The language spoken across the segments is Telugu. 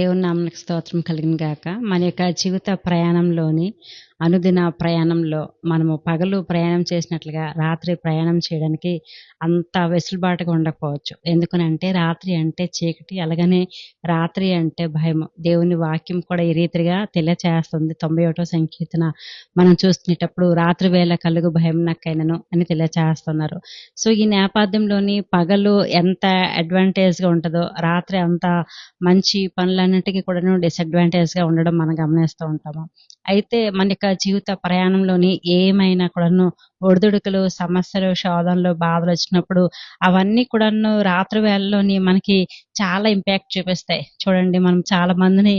దేవుని నామనికి స్తోత్రం కలిగిన గాక మన యొక్క జీవిత ప్రయాణంలోని అనుదిన ప్రయాణంలో మనము పగలు ప్రయాణం చేసినట్లుగా రాత్రి ప్రయాణం చేయడానికి అంత వెసులుబాటుగా ఉండకపోవచ్చు. ఎందుకనంటే రాత్రి అంటే చీకటి అలాగనే రాత్రి అంటే భయం దేవుని వాక్యం కూడా ఈ రీతిగా తెలియచేస్తుంది. తొంభై ఒకటో సంకీర్తన మనం చూస్తున్నప్పుడు రాత్రి వేళ కలుగు భయం నాకైనను అని తెలియచేస్తున్నారు. సో ఈ నేపథ్యంలోని పగలు ఎంత అడ్వాంటేజ్గా ఉంటుందో రాత్రి అంత మంచి పనులన్నిటికీ కూడాను డిసడ్వాంటేజ్గా ఉండడం మనం గమనిస్తూ ఉంటాము. అయితే మన యొక్క జీవిత ప్రయాణంలోని ఏమైనా కూడాను ఒడిదుడుకులు సమస్యలు శోధనలు బాధలు వచ్చినప్పుడు అవన్నీ కూడాను రాత్రి వేళలోని మనకి చాలా ఇంపాక్ట్ చూపిస్తాయి. చూడండి మనం చాలా మందిని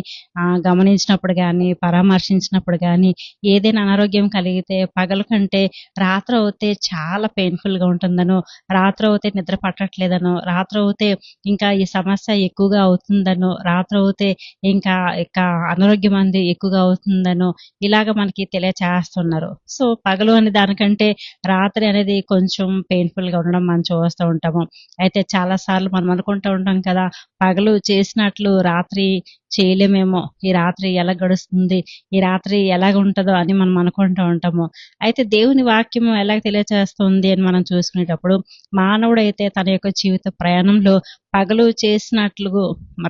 గమనించినప్పుడు కానీ పరామర్శించినప్పుడు కానీ ఏదైనా అనారోగ్యం కలిగితే పగల కంటే రాత్రి అవుతే చాలా పెయిన్ఫుల్గా ఉంటుందనో రాత్రి అవుతే నిద్ర పట్టట్లేదనో రాత్రి అవుతే ఇంకా ఈ సమస్య ఎక్కువగా అవుతుందనో రాత్రి అవుతే ఇంకా ఇంకా అనారోగ్యం అనేది ఎక్కువగా అవుతుందనో ఇలాగ మనకి తెలియచేస్తున్నారు. సో పగలు అనే దానికంటే రాత్రి అనేది కొంచెం పెయిన్ఫుల్గా ఉండడం మనం చూస్తూ ఉంటాము. అయితే చాలా సార్లు మనం అనుకుంటూ ఉంటాం కదా పగలు చేసినట్లు రాత్రి చేయలేమేమో? ఈ రాత్రి ఎలా గడుస్తుంది? ఈ రాత్రి ఎలాగ ఉంటుందో అని మనం అనుకుంటూ ఉంటాము. అయితే దేవుని వాక్యం ఎలా తెలియచేస్తుంది అని మనం చూసుకునేటప్పుడు మానవుడైతే తన యొక్క జీవిత ప్రయాణంలో పగలు చేసినట్లు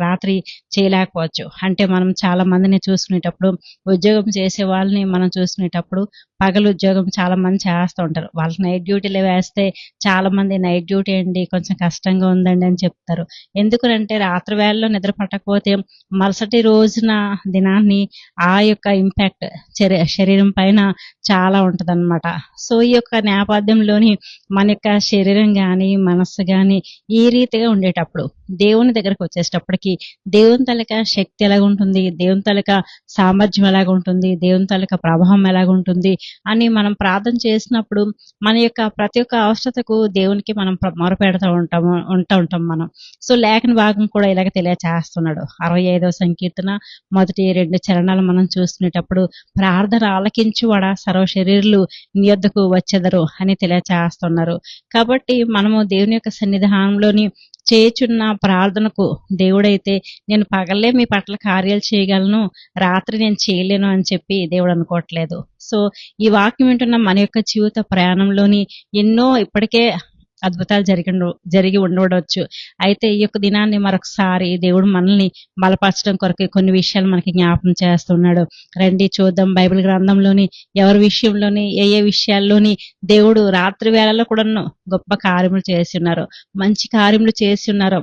రాత్రి చేయలేకపోవచ్చు. అంటే మనం చాలా మందిని చూసుకునేటప్పుడు ఉద్యోగం చేసే వాళ్ళని మనం చూసుకునేటప్పుడు పగలు ఉద్యోగం చాలా మంది చేస్తూ ఉంటారు. వాళ్ళకి నైట్ డ్యూటీలు వేస్తే చాలా మంది నైట్ డ్యూటీ అండి కొంచెం కష్టంగా ఉందండి అని చెప్తారు. ఎందుకంటే రాత్రి వేళలో నిద్ర పట్టకపోతే మరుసటి రోజున దినాన్ని ఆ యొక్క ఇంపాక్ట్ శరీరం పైన చాలా ఉంటదన్నమాట. సో ఈ యొక్క నేపథ్యంలోని మన యొక్క శరీరం కానీ మనస్సు కానీ ఈ రీతిగా ఉండేటప్పుడు దేవుని దగ్గరకు వచ్చేటప్పటికి దేవుని తలక శక్తి ఎలాగుంటుంది దేవుని తలక సామర్థ్యం ఎలాగుంటుంది దేవుని తలక ప్రభావం ఎలాగుంటుంది అని మనం ప్రార్థన చేసినప్పుడు మన యొక్క ప్రతి ఒక్క అవసరతకు దేవునికి మనం మొరపెడతా ఉంటాము ఉంటా ఉంటాం మనం. సో లేఖన భాగం కూడా ఇలాగ తెలియచేస్తున్నాడు. అరవై ఐదవ సంకీర్తన మొదటి రెండు చరణాలు మనం చూసుకునేటప్పుడు ప్రార్థన ఆలకించువాడ సర్వ శరీరులు నీ యొద్దకు వచ్చెదరు అని తెలియచేస్తున్నారు. కాబట్టి మనము దేవుని యొక్క సన్నిధానంలోని చేయుచున్న ప్రార్థనకు దేవుడైతే నేను పగలే మీ పట్ల కార్యాలు చేయగలను రాత్రి నేను చేయలేను అని చెప్పి దేవుడు అనుకోవట్లేదు. సో ఈ వాక్యం వింటున్న మన యొక్క జీవిత ప్రయాణంలోని ఎన్నో ఇప్పటికే అద్భుతాలు జరిగి జరిగి ఉండవచ్చు. అయితే ఈ యొక్క దినాన్ని మరొకసారి దేవుడు మనల్ని బలపరచడం కొరకు కొన్ని విషయాలు మనకి జ్ఞాపకం చేస్తున్నాడు. రండి చూద్దాం బైబిల్ గ్రంథంలోని ఎవరి విషయంలోని ఏ ఏ విషయాల్లోని దేవుడు రాత్రి వేళలో కూడా గొప్ప కార్యములు చేసి ఉన్నారు. మంచి కార్యములు చేసి ఉన్నారు.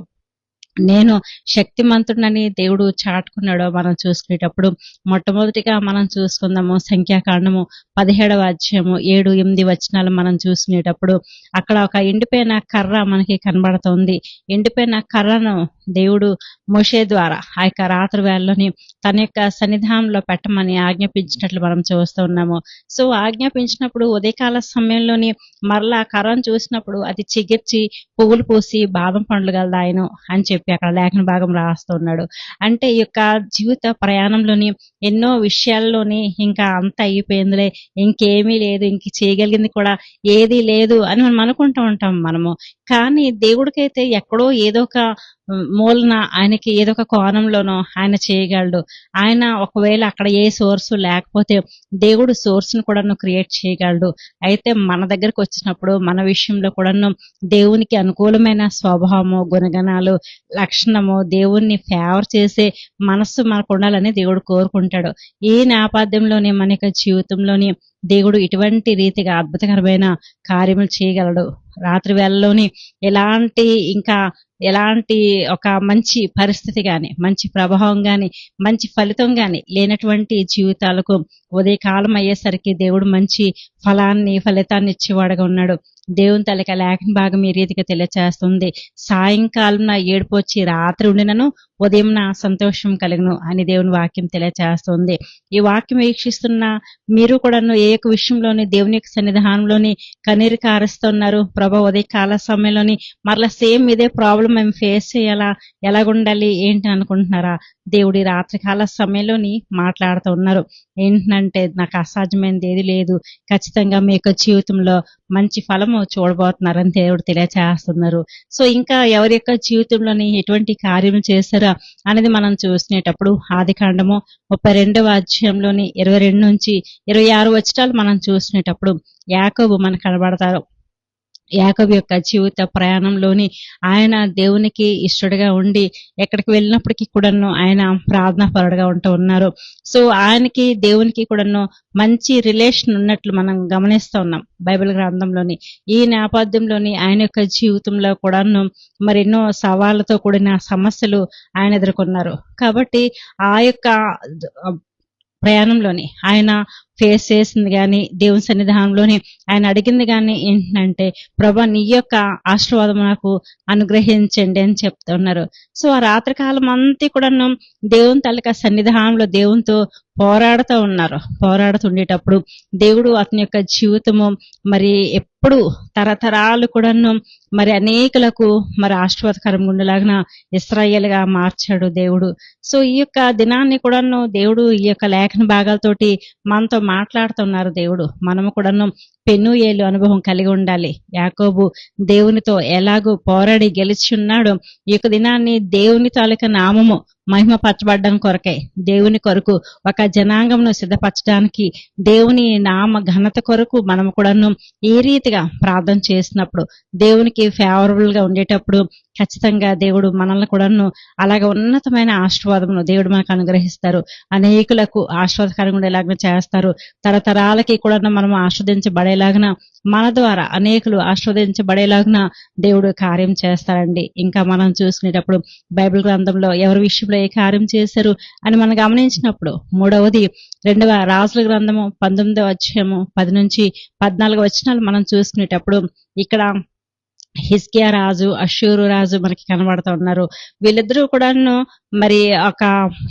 నేను శక్తిమంతుడని దేవుడు చాటుకున్నాడో మనం చూసుకునేటప్పుడు మొట్టమొదటిగా మనం చూసుకుందాము సంఖ్యాకాండము పదిహేడవ అధ్యాయము ఏడు ఎనిమిది వచనాలు మనం చూసుకునేటప్పుడు అక్కడ ఒక ఎండిపోయిన కర్ర మనకి కనబడుతోంది. ఎండిపోయిన కర్రను దేవుడు మోషే ద్వారా ఆ యొక్క రాత్రి వేళలోని తన యొక్క సన్నిధానంలో పెట్టమని ఆజ్ఞాపించినట్లు మనం చూస్తూ ఉన్నాము. సో ఆజ్ఞాపించినప్పుడు ఉదయకాల సమయంలోని మరలా కర్రను చూసినప్పుడు అది చిగిర్చి పువ్వులు పూసి బాదం పండ్లు గలదాయను అని చెప్పి అక్కడ లేఖన భాగం రాస్తున్నాడు అంటే ఈ యొక్క జీవిత ప్రయాణంలోని ఎన్నో విషయాల్లోని ఇంకా అంత అయిపోయిందిలే ఇంకేమీ లేదు ఇంక చేయగలిగింది కూడా ఏది లేదు అని మనం అనుకుంటూ ఉంటాం మనము. కానీ దేవుడికైతే ఎక్కడో ఏదో ఒక మూలన ఆయనకి ఏదో ఒక కోణంలోనో ఆయన చేయగలడు. ఆయన ఒకవేళ అక్కడ ఏ సోర్స్ లేకపోతే దేవుడు సోర్స్ను కూడాను క్రియేట్ చేయగలడు. అయితే మన దగ్గరకు వచ్చినప్పుడు మన విషయంలో కూడాను దేవునికి అనుకూలమైన స్వభావము గుణగణాలు లక్షణము దేవుణ్ణి ఫేవర్ చేసే మనస్సు మనకు ఉండాలని దేవుడు కోరుకుంటాడు. ఈ నేపథ్యంలోనే మన యొక్క జీవితంలోని దేవుడు ఇటువంటి రీతిగా అద్భుతకరమైన కార్యములు చేయగలడు. రాత్రి వేళలోని ఎలాంటి ఇంకా ఎలాంటి ఒక మంచి పరిస్థితి కానీ మంచి ప్రభావం కానీ మంచి ఫలితం కానీ లేనటువంటి జీవితాలకు ఉదయకాలం అయ్యేసరికి దేవుడు మంచి ఫలాన్ని ఫలితాన్ని ఇచ్చేవాడుగా ఉన్నాడు. దేవుని తలక లేఖన భాగం ఈ రీతిగా తెలియచేస్తుంది. సాయంకాలం ఏడుపు వచ్చి రాత్రి ఉండినను ఉదయం నా సంతోషం కలిగను అని దేవుని వాక్యం తెలియచేస్తుంది. ఈ వాక్యం వీక్షిస్తున్న మీరు కూడా ఏ యొక్క విషయంలోని దేవుని యొక్క సన్నిధానంలోని కన్నీరు కారుస్తున్నారు ప్రభా ఉదయ కాల సమయంలోని మరలా సేమ్ ఇదే ప్రాబ్లం మేము ఫేస్ చేయాలా? ఎలాగుండాలి? ఏంటి అనుకుంటున్నారా? దేవుడి రాత్రికాల సమయంలోని మాట్లాడుతూ ఉన్నారు. ఏంటంటే నాకు అసాధ్యమైనది ఏది లేదు. ఖచ్చితంగా మీ యొక్క జీవితంలో మంచి ఫలము చూడబోతున్నారని దేవుడు తెలియచేస్తున్నారు. సో ఇంకా ఎవరి యొక్క జీవితంలోని ఎటువంటి కార్యము చేశారా అనేది మనం చూసినప్పుడు ఆది కాండము ముప్పై రెండవ అధ్యాయంలోని ఇరవై రెండు నుంచి ఇరవై ఆరు వచ్చటాలు మనం చూసినప్పుడు యాకోబు మనకు కనబడతారు. యాకబ్ యొక్క జీవిత ప్రయాణంలోని ఆయన దేవునికి ఇష్టడుగా ఉండి ఎక్కడికి వెళ్ళినప్పటికీ కూడాను ఆయన ప్రార్థనా పరుడుగా ఉంటూ ఉన్నారు. సో ఆయనకి దేవునికి కూడాను మంచి రిలేషన్ ఉన్నట్లు మనం గమనిస్తూ ఉన్నాం బైబిల్ గ్రంథంలోని. ఈ నేపథ్యంలోని ఆయన యొక్క జీవితంలో కూడాను మరెన్నో సవాళ్ళతో కూడిన సమస్యలు ఆయన ఎదుర్కొన్నారు. కాబట్టి ఆ యొక్క ప్రయాణంలోని ఆయన ఫేస్ చేసింది కానీ దేవుని సన్నిధానంలోని ఆయన అడిగింది కానీ ఏంటంటే ప్రభా నీ యొక్క ఆశీర్వాదం నాకు అనుగ్రహించండి అని చెప్తున్నారు. సో ఆ రాత్రికాలం అంతా కూడాను దేవుని తల్లిక సన్నిధానంలో దేవునితో పోరాడుతూ ఉన్నారు. పోరాడుతుండేటప్పుడు దేవుడు అతని యొక్క జీవితము మరి ఎప్పుడు తరతరాలు కూడాను మరి అనేకులకు మరి ఆశీర్వాదకరంగా ఉండేలాగా ఇస్రాయేల్గా మార్చాడు దేవుడు. సో ఈ యొక్క దినాన్ని కూడాను దేవుడు ఈ యొక్క లేఖన భాగాలతోటి మనతో మాట్లాడుతున్నారు దేవుడు. మనము కూడాను పెన్ను ఏలు అనుభవం కలిగి ఉండాలి. యాకోబు దేవునితో ఎలాగో పోరాడి గెలిచి ఉన్నాడు. ఈ యొక్క దినాన్ని దేవుని తాలూకా నామము మహిమ పరచబడ్డం కొరకై. దేవుని కొరకు ఒక జనాంగంను సిద్ధపరచడానికి దేవుని నామ ఘనత కొరకు మనం కూడాను ఈ రీతిగా ప్రార్థన చేసినప్పుడు దేవునికి ఫేవరబుల్గా ఉండేటప్పుడు ఖచ్చితంగా దేవుడు మనల్ని కూడాను అలాగే ఉన్నతమైన ఆశీర్వాదమును దేవుడు మనకు అనుగ్రహిస్తారు. అనేకులకు ఆశీర్వాదకరంగా ఉండేలాగా చేస్తారు. తరతరాలకి కూడా మనం ఆస్వాదించబడేలాగన మన ద్వారా అనేకులు ఆస్వాదించబడేలాగా దేవుడు కార్యం చేస్తారండి. ఇంకా మనం చూసుకునేటప్పుడు బైబిల్ గ్రంథంలో ఎవరి విషయంలో ఏ కార్యం చేశారు అని మనం గమనించినప్పుడు మూడవది రెండవ రాజుల గ్రంథము పంతొమ్మిదవ అధ్యాయము పది నుంచి పద్నాలుగు వచనాలు మనం చూసుకునేటప్పుడు ఇక్కడ హిస్కియా రాజు అషూరు రాజు మనకి కనబడుతూ ఉన్నారు. వీళ్ళిద్దరూ కూడాను మరి ఒక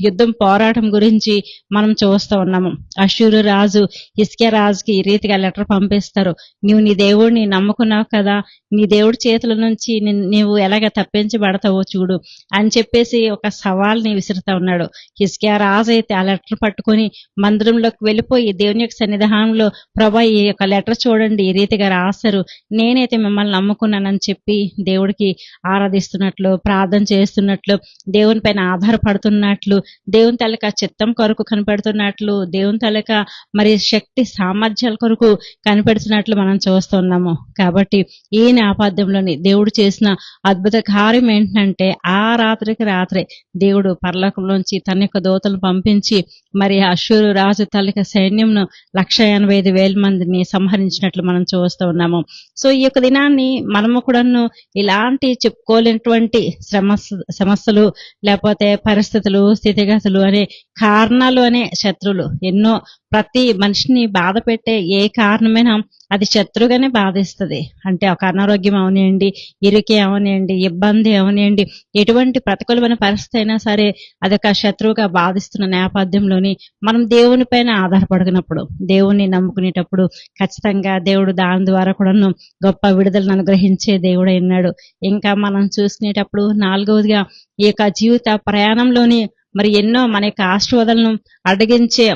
యుద్ధం పోరాటం గురించి మనం చూస్తూ ఉన్నాము. అశూరు రాజు ఇస్కే రాజుకి ఈ రీతిగా లెటర్ పంపిస్తారు. నువ్వు నీ దేవుడిని నమ్ముకున్నావు కదా నీ దేవుడి చేతుల నుంచి నువ్వు నీవు ఎలాగ తప్పించబడతావో చూడు అని చెప్పేసి ఒక సవాల్ని విసురుతా ఉన్నాడు. ఇస్కే రాజు అయితే ఆ లెటర్ పట్టుకొని మందిరంలోకి వెళ్ళిపోయి దేవుని యొక్క సన్నిధానంలో ప్రభా ఈ యొక్క లెటర్ చూడండి ఈ రీతిగా రాశారు. నేనైతే మిమ్మల్ని నమ్ముకున్నానని చెప్పి దేవుడికి ఆరాధిస్తున్నట్లు ప్రార్థన చేస్తున్నట్లు దేవుని పైన ఆధారపడుతున్నట్లు దేవుని తలక చిత్తం కొరకు కనిపెడుతున్నట్లు దేవుని తలక మరి శక్తి సామర్థ్యాల కొరకు కనిపెడుతున్నట్లు మనం చూస్తున్నాము. కాబట్టి ఈ నేపథ్యంలోని దేవుడు చేసిన అద్భుత కార్యం ఏంటంటే ఆ రాత్రికి రాత్రే దేవుడు పరలోకంలోంచి తన యొక్క దోతలు పంపించి మరి అశ్వరు రాజు తలక సైన్యంను లక్ష ఎనభై ఐదు వేల మందిని సంహరించినట్లు మనం చూస్తూ ఉన్నాము సో ఈ యొక్క దినాన్ని మనము కూడాను ఇలాంటి చెప్పుకోలేనటువంటి శ్రమ సమస్యలు లేకపోతే పరిస్థితులు స్థితిగతులు అనే కారణాలు అనే శత్రువులు. ఎన్నో ప్రతి మనిషిని బాధ పెట్టే ఏ కారణమైనా అది శత్రుగానే బాధిస్తుంది. అంటే ఒక అనారోగ్యం అవనివ్వండి ఇరుకి అవనివ్వండి ఇబ్బంది అవనివ్వండి ఎటువంటి ప్రతికూలమైన పరిస్థితి అయినా సరే అదొక శత్రువుగా బాధిస్తున్న నేపథ్యంలోని మనం దేవుని పైన ఆధారపడినప్పుడు దేవుని నమ్ముకునేటప్పుడు ఖచ్చితంగా దేవుడు దాని ద్వారా కూడాను గొప్ప విడుదలను అనుగ్రహించే దేవుడు అన్నాడు ఇంకా మనం చూసుకునేటప్పుడు నాలుగవదిగా ఈ యొక్క జీవిత ప్రయాణంలోని మరి ఎన్నో మన యొక్క ఆశీర్వాదాలను అడిగించే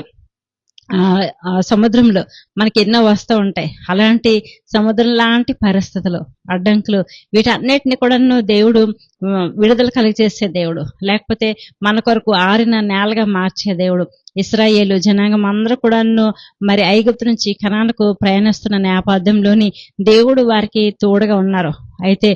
సముద్రంలో మనకి ఎన్నో వస్తూ ఉంటాయి. అలాంటి సముద్రం లాంటి పరిస్థితులు అడ్డంకులు వీటన్నిటిని కూడాను దేవుడు విడుదల కలిగజేసే దేవుడు. లేకపోతే మన కొరకు ఆరిన నేలగా మార్చే దేవుడు. ఇస్రాయేలు జనాంగం అందరూ కూడాను మరి ఐగుప్తు నుంచి కణాలకు ప్రయాణిస్తున్న నేపథ్యంలోని దేవుడు వారికి తోడుగా ఉన్నారు. అయితే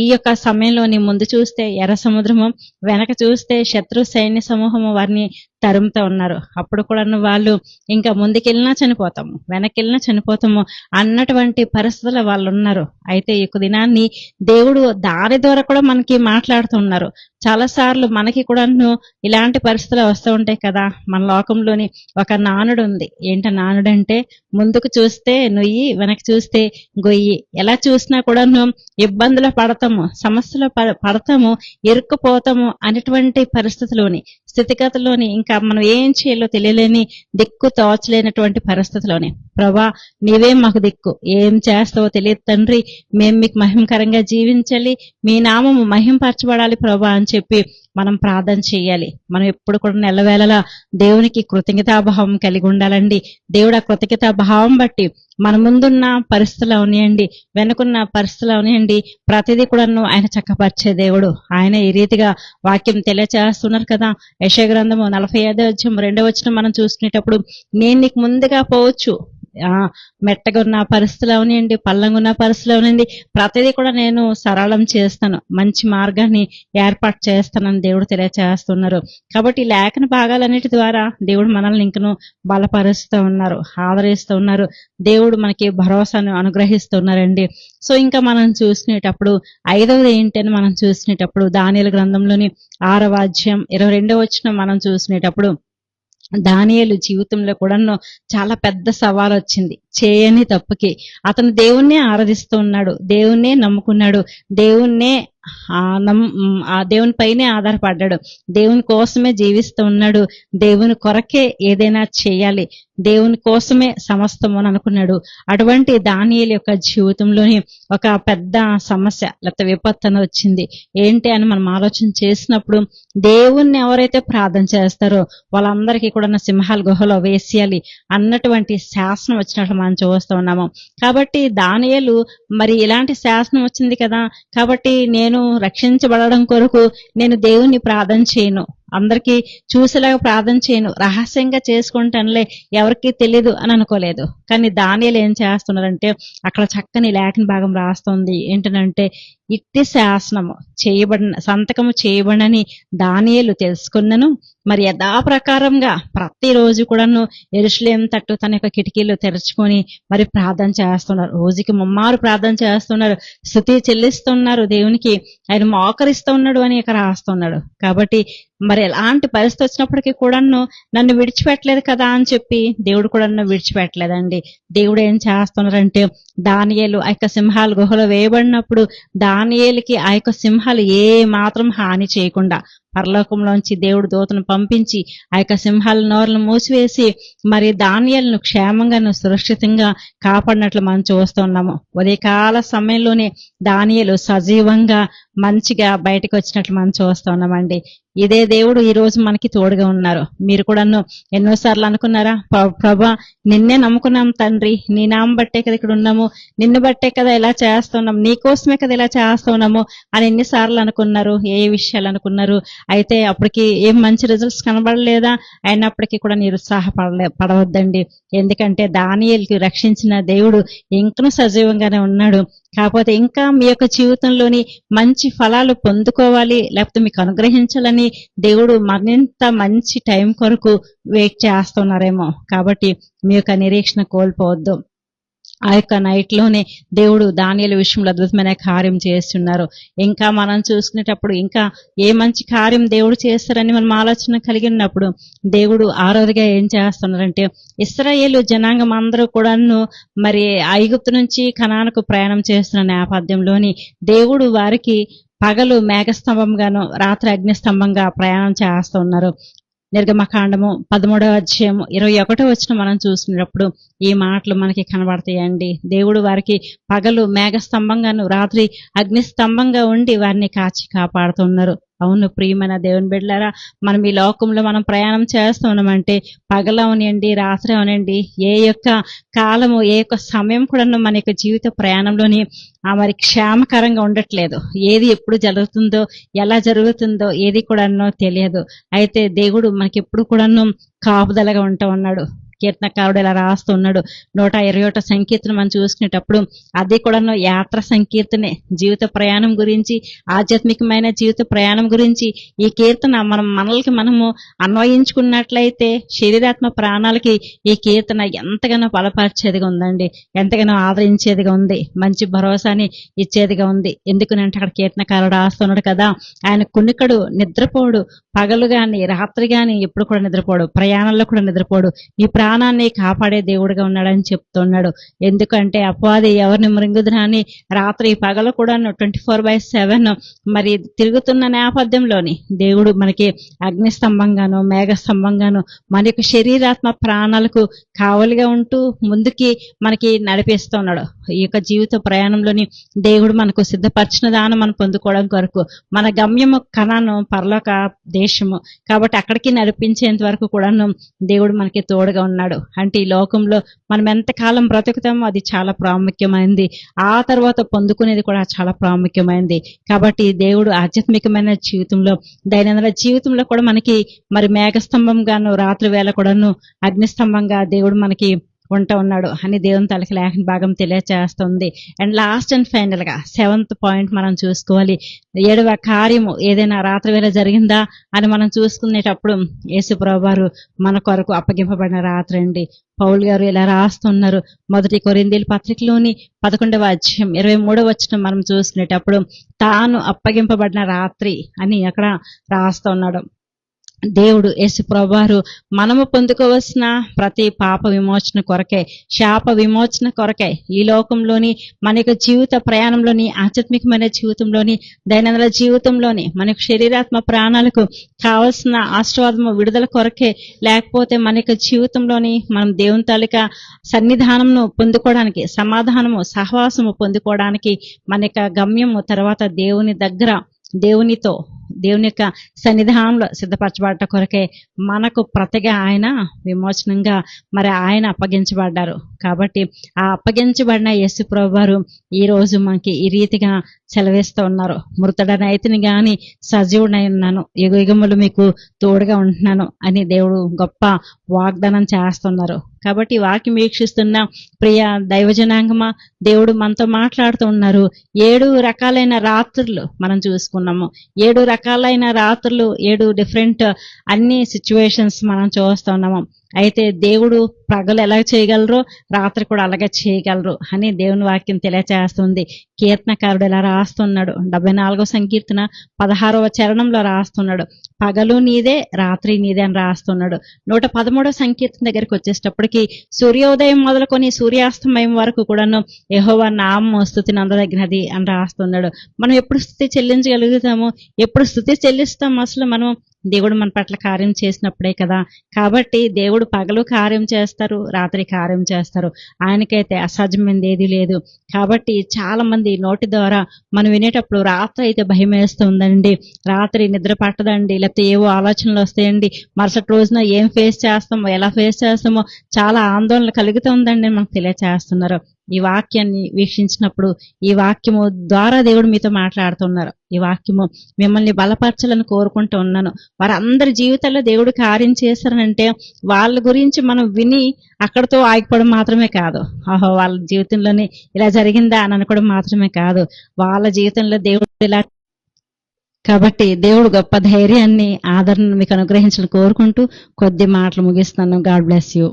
ఈ యొక్క సమయంలోని ముందు చూస్తే ఎర్ర సముద్రము వెనక చూస్తే శత్రు సైన్య సమూహము వారిని తరుముతూ ఉన్నారు. అప్పుడు కూడా వాళ్ళు ఇంకా ముందుకెళ్ళినా చనిపోతాము వెనకెళ్ళినా చనిపోతాము అన్నటువంటి పరిస్థితుల్లో వాళ్ళు ఉన్నారు. అయితే ఈ దినాన్ని దేవుడు దారి ద్వారా కూడా మనకి మాట్లాడుతున్నారు చాలా సార్లు మనకి కూడాను ఇలాంటి పరిస్థితులు వస్తూ ఉంటాయి కదా మన లోకంలోని ఒక నానుడు ఉంది. ఏంట నానుడు అంటే ముందుకు చూస్తే నుయ్యి వెనక్కి చూస్తే గొయ్యి. ఎలా చూసినా కూడాను ఇబ్బందులు పడతాము సమస్యలు పడతాము ఇరుక్కుపోతాము అనేటువంటి పరిస్థితిలోని స్థితిగతుల్లోని ఇంకా మనం ఏం చేయాలో తెలియలేని దిక్కు తోచలేనటువంటి పరిస్థితిలోని. ప్రభా నీవే మాకు దిక్కు. ఏం చేస్తావో తెలియదు తండ్రి. మేము మీకు మహిమకరంగా జీవించాలి. మీ నామము మహింపరచబడాలి ప్రభా అని చెప్పి మనం ప్రార్థన చేయాలి. మనం ఎప్పుడు కూడా నెలవేళలా దేవునికి కృతజ్ఞతాభావం కలిగి ఉండాలండి. దేవుడు ఆ కృతజ్ఞతాభావం బట్టి మన ముందున్న పరిస్థితులు అవనియండి వెనుకున్న పరిస్థితులు అవనియండి ప్రతిదీ కూడా ఆయన చక్కపరిచే దేవుడు. ఆయన ఈ రీతిగా వాక్యం తెలియచేస్తున్నారు కదా. యశగ్రంథము నలభై ఐదో వచ్చి రెండో వచ్చిన మనం చూసుకునేటప్పుడు నేను నీకు ముందుగా పోవచ్చు. ఆ మెట్టగా ఉన్న పరిస్థితులు అవనియండి పల్లంగా ఉన్న పరిస్థితులు అవనియండి ప్రతిదీ కూడా నేను సరళం చేస్తాను. మంచి మార్గాన్ని ఏర్పాటు చేస్తానని దేవుడు తెలియచేస్తున్నారు. కాబట్టి ఈ లేఖన భాగాలన్నిటి ద్వారా దేవుడు మనల్ని ఇంకను బలపరుస్తూ ఉన్నారు ఆదరిస్తూ ఉన్నారు. దేవుడు మనకి భరోసాను అనుగ్రహిస్తున్నారండి. సో ఇంకా మనం చూసినప్పుడు ఐదవది ఏంటని మనం చూసినప్పుడు దానిల గ్రంథంలోని ఆరవ అధ్యాయం ఇరవై రెండవ వచ్చిన మనం చూసినప్పుడు దానియలు జీవితంలో కూడా చాలా పెద్ద సవాల్ వచ్చింది చేయని తప్పుకి. అతను దేవుణ్ణే ఆరాధిస్తూ ఉన్నాడు. దేవుణ్ణే నమ్ముకున్నాడు. దేవుణ్ణే ఆ నమ్ ఆ దేవుని పైనే ఆధారపడ్డాడు. దేవుని కోసమే జీవిస్తూ ఉన్నాడు. దేవుని కొరకే ఏదైనా చేయాలి. దేవుని కోసమే సమస్తము అని అనుకున్నాడు. అటువంటి దానియల యొక్క జీవితంలోని ఒక పెద్ద సమస్య లేకపోతే విపత్తు వచ్చింది. ఏంటి అని మనం ఆలోచన చేసినప్పుడు దేవుణ్ణి ఎవరైతే ప్రార్థన చేస్తారో వాళ్ళందరికీ కూడా సింహాల గుహలో వేసేయాలి అన్నటువంటి శాసనం వచ్చినట్లు మనం చూస్తూ ఉన్నాము. కాబట్టి దానియలు మరి ఇలాంటి శాసనం వచ్చింది కదా. కాబట్టి నేను రక్షించబడడం కొరకు నేను దేవుణ్ణి ప్రార్థన చేయను. అందరికీ చూసేలాగా ప్రార్థన చేయను. రహస్యంగా చేసుకుంటానులే ఎవరికి తెలియదు అని అనుకోలేదు. కానీ దానియలు ఏం చేస్తున్నారంటే అక్కడ చక్కని లేఖన భాగం రాస్తుంది. ఏంటనంటే ఇట్టి శాసనము చేయబడిన సంతకము చేయబడని దానియలు తెలుసుకున్నను. మరి యథాప్రకారంగా ప్రతిరోజు కూడాను ఎరుషులేం తట్టు తన యొక్క కిటికీలు తెరుచుకొని మరి ప్రార్థన చేస్తున్నారు. రోజుకి ముమ్మారు ప్రార్థన చేస్తున్నారు. స్థుతి చెల్లిస్తున్నారు దేవునికి. ఆయన మోకరిస్తూ ఉన్నాడు అని ఇక్కడ రాస్తున్నాడు. కాబట్టి మరి ఎలాంటి పరిస్థితి వచ్చినప్పటికీ కూడాను నన్ను విడిచిపెట్టలేదు కదా అని చెప్పి దేవుడు కూడా నన్ను విడిచిపెట్టలేదండి. దేవుడు ఏం చేస్తున్నారంటే దానియేలు ఆ యొక్క సింహాలు గుహలో వేయబడినప్పుడు దానియేలుకి ఆ యొక్క సింహాలు ఏ మాత్రం హాని చేయకుండా పరలోకంలోంచి దేవుడు దూతను పంపించి ఆ యొక్క సింహాల నోరులను మూసివేసి మరి ధాన్యాలను క్షేమంగా సురక్షితంగా కాపాడినట్లు మనం చూస్తున్నాము ఉదయకాల సమయంలోనే ధాన్యాలు సజీవంగా మంచిగా బయటకు వచ్చినట్లు మనం చూస్తున్నామండి ఇదే దేవుడు ఈ రోజు మనకి తోడుగా ఉన్నారు. మీరు కూడాను ఎన్నోసార్లు అనుకున్నారా? ప్రభా నిన్నే నమ్ముకున్నాం తండ్రి. నీ నామం బట్టే కదా ఇక్కడ ఉన్నాము. నిన్ను బట్టే కదా ఇలా చేస్తున్నాం. నీ కోసమే కదా ఇలా చేస్తున్నాము అని ఎన్నిసార్లు అనుకున్నారు? ఏ విషయాలు అనుకున్నారు? అయితే అప్పటికి ఏం మంచి రిజల్ట్స్ కనబడలేదా? అయినప్పటికీ కూడా నిరుత్సాహపడలే పడవద్దండి. ఎందుకంటే దానియల్కి రక్షించిన దేవుడు ఇంకను సజీవంగానే ఉన్నాడు. కాకపోతే ఇంకా మీ యొక్క జీవితంలోని మంచి ఫలాలు పొందుకోవాలి లేకపోతే మీకు అనుగ్రహించాలని దేవుడు మరింత మంచి టైం కొరకు వెయిట్ చేస్తున్నారేమో. కాబట్టి మీ యొక్క నిరీక్షణ కోల్పోవద్దు. ఆ యొక్క నైట్లోనే దేవుడు దానియల విషయంలో అద్భుతమైన కార్యం చేస్తున్నారు. ఇంకా మనం చూసుకునేటప్పుడు ఇంకా ఏ మంచి కార్యం దేవుడు చేస్తారని మనం ఆలోచన కలిగి ఉన్నప్పుడు దేవుడు ఆరోదిగా ఏం చేస్తున్నారంటే ఇస్రాయేలు జనాంగం అందరూ కూడాను మరి ఐగుప్తు నుంచి కనానకు ప్రయాణం చేస్తున్న నేపథ్యంలోని దేవుడు వారికి పగలు మేఘస్తంభంగాను రాత్రి అగ్నిస్తంభంగా ప్రయాణం చేస్తున్నారు నిర్గమకాండము పదమూడవ అధ్యాయము ఇరవై ఒకటో వచ్చిన మనం చూసినప్పుడు ఈ మాటలు మనకి కనబడతాయండి. దేవుడు వారికి పగలు మేఘస్తంభంగాను రాత్రి అగ్నిస్తంభంగా ఉండి వారిని కాచి కాపాడుతున్నారు. అవును ప్రియమైన దేవుని బిడ్డలారా మనం ఈ లోకంలో మనం ప్రయాణం చేస్తున్నామంటే పగలవనండి రాత్రి అవనండి ఏ యొక్క కాలము ఏ యొక్క సమయం కూడా మన యొక్క జీవిత ప్రయాణంలోని ఆ మరి క్షేమకరంగా ఉండట్లేదు. ఏది ఎప్పుడు జరుగుతుందో ఎలా జరుగుతుందో ఏది కూడానో తెలియదు. అయితే దేవుడు మనకి ఎప్పుడు కూడాను కాపుదలగా ఉంటా ఉన్నాడు. కీర్తనకారుడు ఇలా రాస్తున్నాడు. నూట ఇరవై ఒకటో సంకీర్తన మనం చూసుకునేటప్పుడు అది కూడా యాత్ర సంకీర్తనే. జీవిత ప్రయాణం గురించి ఆధ్యాత్మికమైన జీవిత ప్రయాణం గురించి ఈ కీర్తన మనం మనల్కి మనము అన్వయించుకున్నట్లయితే శరీరాత్మ ప్రాణాలకి ఈ కీర్తన ఎంతగానో బలపరిచేదిగా ఉందండి. ఎంతగానో ఆదరించేదిగా ఉంది. మంచి భరోసాని ఇచ్చేదిగా ఉంది. ఎందుకనంటే అక్కడ కీర్తనకారుడు రాస్తున్నాడు కదా. ఆయన కునికడు నిద్రపోడు. పగలు గాని రాత్రి గాని ఎప్పుడు కూడా నిద్రపోడు. ప్రయాణంలో కూడా నిద్రపోడు. ఈ ప్రాణాన్ని కాపాడే దేవుడిగా ఉన్నాడని చెప్తున్నాడు. ఎందుకంటే అపవాది ఎవరిని మృంగుదురాని రాత్రి పగలు కూడా ట్వంటీ ఫోర్ బై సెవెన్ మరి తిరుగుతున్న నేపథ్యంలోని దేవుడు మనకి అగ్నిస్తంభంగాను మేఘస్తంభంగాను మన యొక్క శరీరాత్మ ప్రాణాలకు కావలిగా ఉంటూ ముందుకి మనకి నడిపిస్తున్నాడు. ఈ యొక్క జీవిత ప్రయాణంలోని దేవుడు మనకు సిద్ధపరిచిన దానం మనం పొందుకోవడం కొరకు మన గమ్యము కణాను పరలోక దేశము కాబట్టి అక్కడికి నడిపించేంత వరకు కూడాను దేవుడు మనకి తోడుగా ఉన్నాడు. ఉన్నాడు. అంటే ఈ లోకంలో మనం ఎంతకాలం బ్రతుకుతామో అది చాలా ప్రాముఖ్యమైనది ఆ తర్వాత పొందుకునేది కూడా చాలా ప్రాముఖ్యమైనది కాబట్టి దేవుడు ఆధ్యాత్మికమైన జీవితంలో దైనందిన జీవితంలో కూడా మనకి మరి మేఘస్తంభంగాను రాత్రి వేళ కూడాను అగ్నిస్తంభంగా దేవుడు మనకి ఉంటా ఉన్నాడు. అని దేవుని తలకి లేఖన భాగం తెలియచేస్తుంది. అండ్ లాస్ట్ అండ్ ఫైనల్గా సెవెంత్ పాయింట్ మనం చూసుకోవాలి. ఏడవ కార్యము ఏదైనా రాత్రి వేళ జరిగిందా అని మనం చూసుకునేటప్పుడు యేసుప్రభు వారు మన కొరకు అప్పగింపబడిన రాత్రి అండి. పౌల్ గారు ఇలా రాస్తున్నారు. మొదటి కొరిందీల పత్రికలోని పదకొండవ అధ్యాయం ఇరవై మూడవ వచ్చిన మనం చూసుకునేటప్పుడు తాను అప్పగింపబడిన రాత్రి అని అక్కడ రాస్తూ ఉన్నాడు. దేవుడు యేసు ప్రభువారు మనము పొందుకోవలసిన ప్రతి పాప విమోచన కొరకే శాప విమోచన కొరకే ఈ లోకంలోని మన యొక్క జీవిత ప్రయాణంలోని ఆధ్యాత్మికమైన జీవితంలోని దైనందిన జీవితంలోని మనకు శరీరాత్మ ప్రాణాలకు కావలసిన ఆశీర్వాదము విడుదల కొరకే లేకపోతే మన యొక్క జీవితంలోని మనం దేవుని తాలిక సన్నిధానమును పొందుకోవడానికి సమాధానము సహవాసము పొందుకోవడానికి మన యొక్క గమ్యము తర్వాత దేవుని దగ్గర దేవునితో దేవుని యొక్క సన్నిధానంలో సిద్ధపరచబడ్డ కొరకే మనకు ప్రతిగా ఆయన విమోచనంగా మరి ఆయన అప్పగించబడ్డారు. కాబట్టి ఆ అప్పగించబడిన యేసు ప్రభు వారు ఈ రోజు మనకి ఈ రీతిగా సెలవేస్తూ ఉన్నారు. మృతుడనైతిని గాని సజీవుడై ఉన్నాను. యుగయుగములు మీకు తోడుగా ఉంటున్నాను అని దేవుడు గొప్ప వాగ్దానం చేస్తున్నారు. కాబట్టి వాక్యం వీక్షిస్తున్న ప్రియ దైవజనాంగమా దేవుడు మనతో మాట్లాడుతూ ఉన్నారు. ఏడు రకాలైన రాత్రులు మనం చూసుకున్నాము. ఏడు రకాల రకాలైన రాత్రులు ఏడు డిఫరెంట్ అన్ని సిచ్యువేషన్స్ మనం చూస్తున్నాము అయితే దేవుడు పగలు ఎలా చేయగలరో రాత్రి కూడా అలాగే చేయగలరు అని దేవుని వాక్యం తెలియచేస్తుంది. కీర్తనకారుడు ఇలా రాస్తున్నాడు? డెబ్బై నాలుగో సంకీర్తన పదహారవ చరణంలో రాస్తున్నాడు. పగలు నీదే రాత్రి నీదే అని రాస్తున్నాడు. నూట పదమూడవ సంకీర్తన దగ్గరికి వచ్చేటప్పటికి సూర్యోదయం మొదలుకొని సూర్యాస్తమయం వరకు కూడాను యెహోవా నామం స్థుతి నందదగినది అని రాస్తున్నాడు. మనం ఎప్పుడు స్థుతి చెల్లించగలుగుతాము? ఎప్పుడు స్థుతి చెల్లిస్తాం? అసలు మనం దేవుడు మన పట్ల కార్యం చేసినప్పుడే కదా. కాబట్టి దేవుడు పగలు కార్యం చేస్తారు రాత్రి కార్యం చేస్తారు. ఆయనకైతే అసాధ్యమైనది ఏది లేదు. కాబట్టి చాలా మంది నోటి ద్వారా మనం వినేటప్పుడు రాత్రి అయితే భయం వేస్తుందండి. రాత్రి నిద్ర పట్టదండి లేకపోతే ఏవో ఆలోచనలు వస్తాయండి. మరుసటి రోజున ఏం ఫేస్ చేస్తామో ఎలా ఫేస్ చేస్తామో చాలా ఆందోళన కలుగుతుందండి మనకు తెలియచేస్తున్నారు. ఈ వాక్యాన్ని వీక్షించినప్పుడు ఈ వాక్యము ద్వారా దేవుడు మీతో మాట్లాడుతున్నారు. ఈ వాక్యము మిమ్మల్ని బలపరచాలని కోరుకుంటూ ఉన్నాను. వారందరి జీవితాల్లో దేవుడు కార్యం చేశారనంటే వాళ్ళ గురించి మనం విని అక్కడతో ఆగిపోవడం మాత్రమే కాదు. ఆహో వాళ్ళ జీవితంలోనే ఇలా జరిగిందా అని అనుకోవడం మాత్రమే కాదు. వాళ్ళ జీవితంలో దేవుడు ఇలా కాబట్టి దేవుడు గొప్ప ధైర్యాన్ని ఆదరణ మీకు అనుగ్రహించాలని కోరుకుంటూ కొద్ది మాటలు ముగిస్తాను గాడ్ బ్లెస్ యూ.